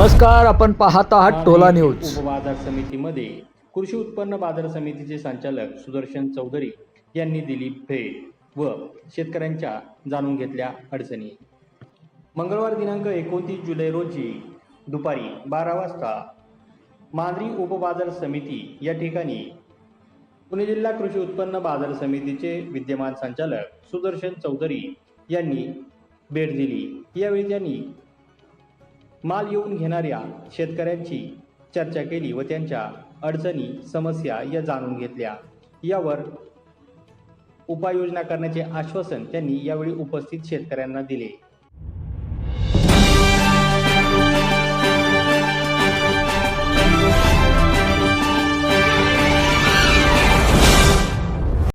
नमस्कार आपण पाहत आहात टोला न्यूज. उपबाजार समितीमध्ये कृषी उत्पन्न बाजार समितीचे संचालक सुदर्शन चौधरी यांनी दिली भेट व शेतकऱ्यांच्या जाणून घेतल्या अडचणी. मंगळवार दिनांक एकोणतीस जुलै रोजी दुपारी बारा वाजता मांजरी उपबाजार समिती या ठिकाणी पुणे जिल्हा कृषी उत्पन्न बाजार समितीचे विद्यमान संचालक सुदर्शन चौधरी यांनी भेट दिली. यावेळी त्यांनी माल येऊन घेणाऱ्या शेतकऱ्यांची चर्चा केली व त्यांच्या अडचणी समस्या या जाणून घेतल्या. यावर उपाययोजना करण्याचे आश्वासन त्यांनी यावेळी उपस्थित शेतकऱ्यांना दिले.